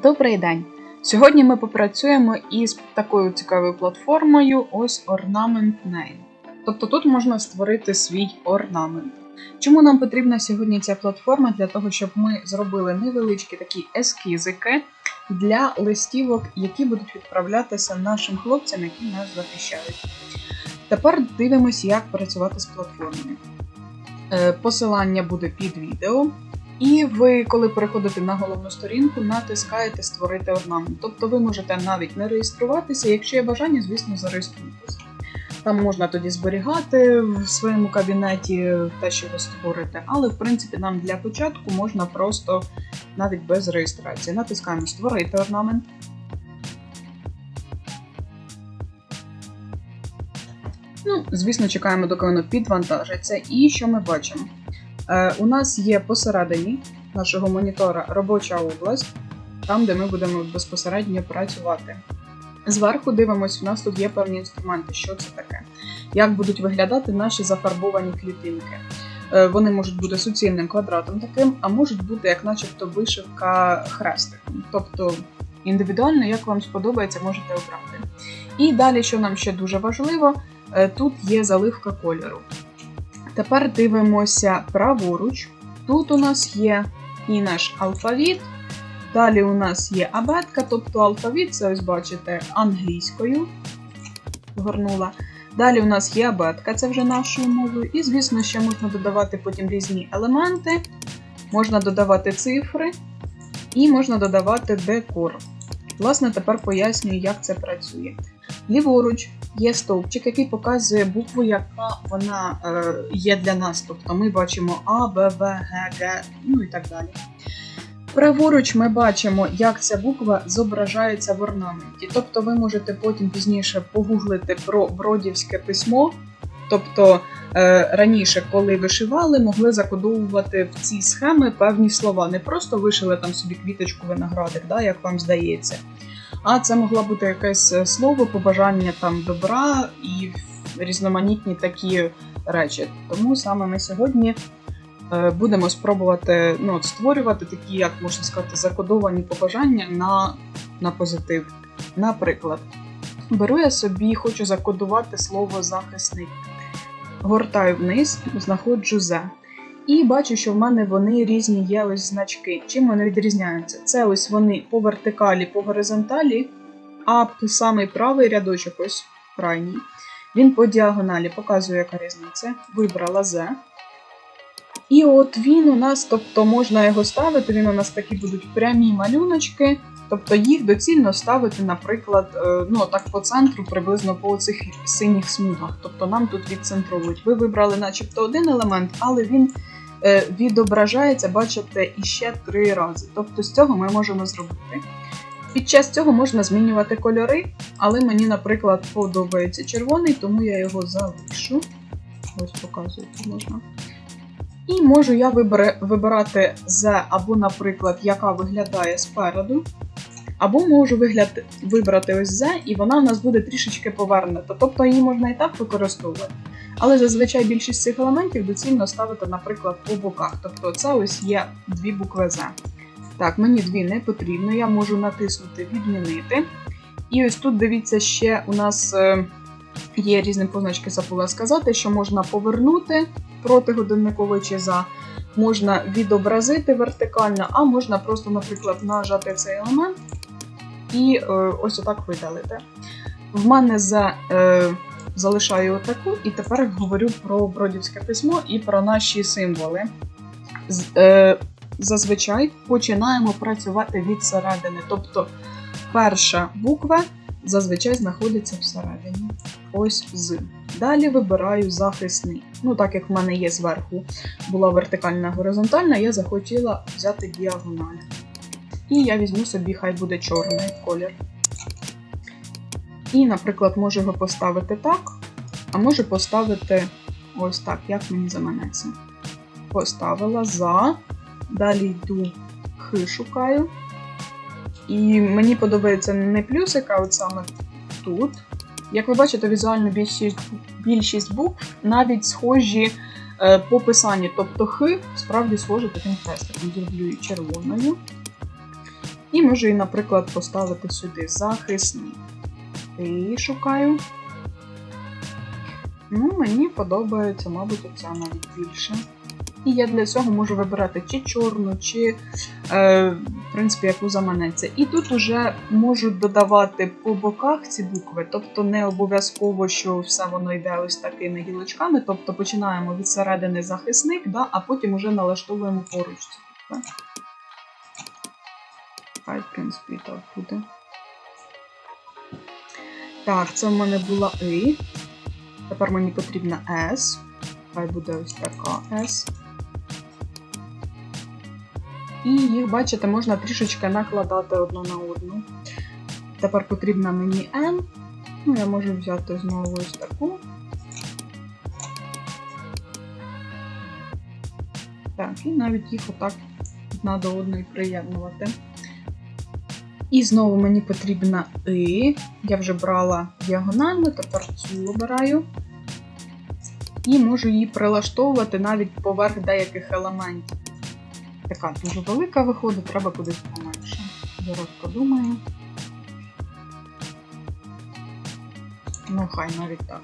Добрий день! Сьогодні ми попрацюємо із такою цікавою платформою ось Ornament Name. Тобто тут можна створити свій орнамент. Чому нам потрібна сьогодні ця платформа? Для того, щоб ми зробили невеличкі такі ескізики для листівок, які будуть відправлятися нашим хлопцям, які нас захищають. Тепер дивимося, як працювати з платформою. Е, Посилання буде під відео. І ви, коли переходите на головну сторінку, натискаєте Створити орнамент. Тобто ви можете навіть не реєструватися, якщо є бажання, звісно, зареєструйтесь. Там можна тоді зберігати в своєму кабінеті те, що ви створите, але в принципі нам для початку можна просто навіть без реєстрації. Натискаємо Створити орнамент. Ну, звісно, чекаємо, доки воно підвантажиться. І що ми бачимо? Е, у нас є посередині нашого монітора робоча область, там, де ми будемо безпосередньо працювати. Зверху дивимося, у нас тут є певні інструменти, що це таке, як будуть виглядати наші зафарбовані клітинки. Е, Вони можуть бути суцільним квадратом таким, а можуть бути як начебто вишивка хрестиком. Тобто індивідуально, як вам сподобається, можете обрати. І далі, що нам ще дуже важливо, е, тут є заливка кольору. Тепер дивимося праворуч. Тут у нас є і наш алфавіт. Далі у нас є абетка, тобто алфавіт, це ось бачите, англійською. Горнула. Далі у нас є абетка, це вже нашою мовою. І, звісно, ще можна додавати потім різні елементи, можна додавати цифри і можна додавати декор. Власне, тепер пояснюю, як це працює. Ліворуч є стовпчик, який показує букву, яка вона е, є для нас. Тобто ми бачимо А, Б, В, Г, Г, ну і так далі. Праворуч ми бачимо, як ця буква зображається в орнаменті. Тобто ви можете потім пізніше погуглити про бродівське письмо. Тобто е, раніше, коли вишивали, могли закодовувати в ці схеми певні слова. Не просто вишили там собі квіточку виноградик, да, як вам здається. А це могло бути якесь е, слово, побажання там добра і різноманітні такі речі. Тому саме ми сьогодні е, будемо спробувати ну, от створювати такі, як можна сказати, закодовані побажання на, на позитив. Наприклад, беру я собі, хочу закодувати слово захисник. Гортаю вниз, знаходжу «зе». І бачу, що в мене вони різні є ось значки. Чим вони відрізняються? Це ось вони по вертикалі, по горизонталі, а самий правий рядочок, ось крайній, він по діагоналі показує, яка різниця. Вибрала Z. І от він у нас, тобто можна його ставити, він у нас такі будуть прямі малюночки. Тобто їх доцільно ставити, наприклад, е, ну так по центру, приблизно по цих синіх смугах. Тобто нам тут відцентровують. Ви вибрали, начебто, один елемент, але він відображається, бачите, іще три рази. Тобто з цього ми можемо зробити. Під час цього можна змінювати кольори, але мені, наприклад, подобається червоний, тому я його залишу. Ось показую, можна. І можу я вибирати з або, наприклад, яка виглядає спереду, або можу вигляд вибрати ось Z, і вона в нас буде трішечки повернута. Тобто її можна і так використовувати. Але зазвичай більшість цих елементів доцільно ставити, наприклад, по боках. Тобто це ось є дві букви Z. Так, мені дві не потрібно, я можу натиснути Відмінити. І ось тут дивіться, ще у нас е, є різні позначки, забула сказати, що можна повернути протигодинниковий чи за, можна відобразити вертикально, а можна просто, наприклад, нажати цей елемент і е, ось отак видалити. В мене за, е, залишаю отаку, і тепер говорю про бродівське письмо і про наші символи. З, е, зазвичай починаємо працювати від середини. Тобто перша буква зазвичай знаходиться всередині. Ось з. Далі вибираю захисний. Ну, так як в мене є зверху була вертикальна горизонтальна, я захотіла взяти діагональ. І я візьму собі, хай буде чорний колір. І, наприклад, можу його поставити так, а можу поставити ось так, як мені заманеться. Поставила за. Далі йду Х шукаю. І мені подобається не плюсик, а от саме тут. Як ви бачите, візуально більшість, більшість букв навіть схожі е, по писанню. Тобто Х справді схоже таким хрестиком. Зроблю червоною. І можу її, наприклад, поставити сюди захисник. І шукаю. Ну, мені подобається, мабуть, оця навіть більше. І я для цього можу вибирати чи чорну, чи, е, в принципі, яку заманеться. І тут уже можу додавати по боках ці букви, тобто не обов'язково, що все воно йде ось такими гілочками. Тобто починаємо від середини захисник, да, а потім уже налаштовуємо поруч. Хай, в принципі, так буде. Так, це в мене була І. Тепер мені потрібна S. Хай буде ось така S. І їх, бачите, можна трішечки накладати одну на одну. Тепер потрібна мені N. Ну, я можу взяти знову ось таку. Так, і навіть їх отак одна до одної приєднувати. І знову мені потрібна И. Я вже брала діагонально, тепер цю обираю. І можу її прилаштовувати навіть поверх деяких елементів. Така дуже велика виходить, треба кудись поменше. Зараз подумаю. Ну, хай навіть так.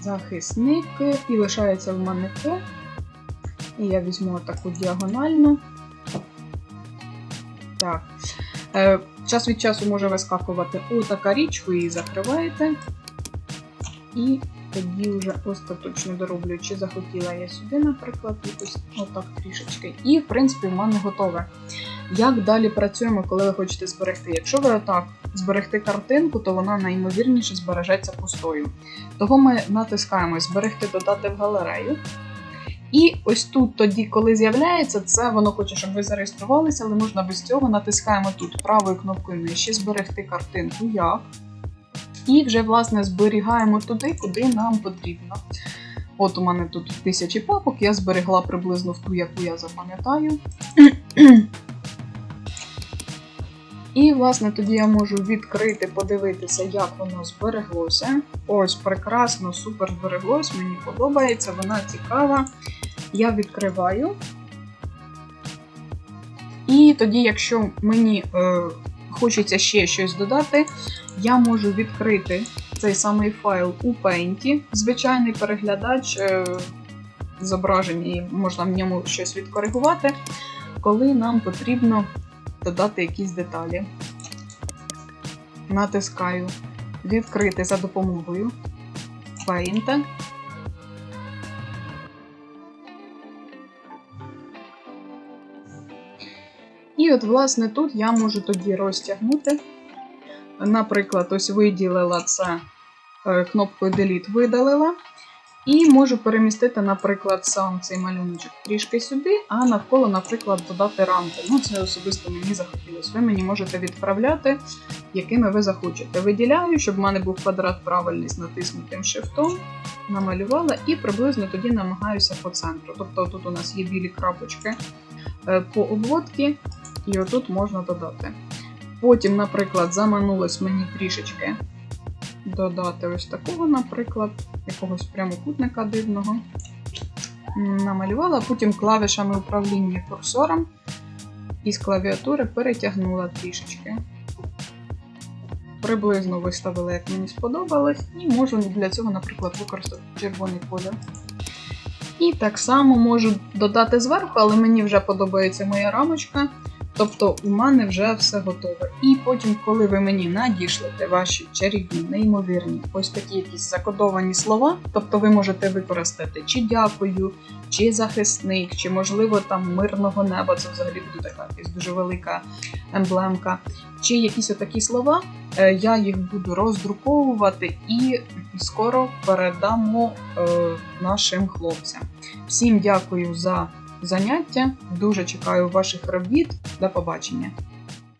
Захисник. І лишається в мене Т. І я візьму таку діагональну. Так. Час від часу може вискакувати отака річ, ви її закриваєте. І тоді вже остаточно дороблю, чи захотіла я сюди, наприклад, якось отак трішечки. І, в принципі, в мене готове. Як далі працюємо, коли ви хочете зберегти? Якщо ви отак зберегти картинку, то вона найімовірніше збережеться пустою. Того ми натискаємо Зберегти додати в галерею. І ось тут, тоді, коли з'являється, це воно хоче, щоб ви зареєструвалися, але можна без цього натискаємо тут правою кнопкою нижче зберегти картинку як. І вже, власне, зберігаємо туди, куди нам потрібно. От у мене тут тисячі папок, я зберегла приблизно в ту, яку я запам'ятаю. І, власне, тоді я можу відкрити, подивитися, як воно збереглося. Ось, прекрасно, супер збереглось, мені подобається, вона цікава. Я відкриваю. І тоді, якщо мені е, хочеться ще щось додати, я можу відкрити цей самий файл у Paint. Звичайний переглядач е, зображень, і можна в ньому щось відкоригувати, коли нам потрібно додати якісь деталі. Натискаю відкрити за допомогою Paint. І от, власне, тут я можу тоді розтягнути. Наприклад, ось виділила це е, кнопкою Delete видалила. І можу перемістити, наприклад, сам цей малюночок трішки сюди, а навколо, наприклад, додати рамки. Ну, це особисто мені захотілося. Ви мені можете відправляти, якими ви захочете. Виділяю, щоб в мене був квадрат правильний з натиснутим шифтом. Намалювала і приблизно тоді намагаюся по центру. Тобто тут у нас є білі крапочки е, по обводці, і отут можна додати. Потім, наприклад, заманулось мені трішечки додати ось такого, наприклад, якогось прямокутника дивного. Намалювала, потім клавішами управління курсором із клавіатури перетягнула трішечки. Приблизно виставила, як мені сподобалось, і можу для цього, наприклад, використати червоний колір. І так само можу додати зверху, але мені вже подобається моя рамочка. Тобто у мене вже все готове. І потім, коли ви мені надішлете ваші чарівні, неймовірні, ось такі якісь закодовані слова, тобто ви можете використати чи дякую, чи захисник, чи, можливо, там мирного неба, це взагалі буде така якась дуже велика емблемка, чи якісь отакі слова, е, я їх буду роздруковувати і скоро передамо е, нашим хлопцям. Всім дякую за заняття. Дуже чекаю ваших робіт. До побачення!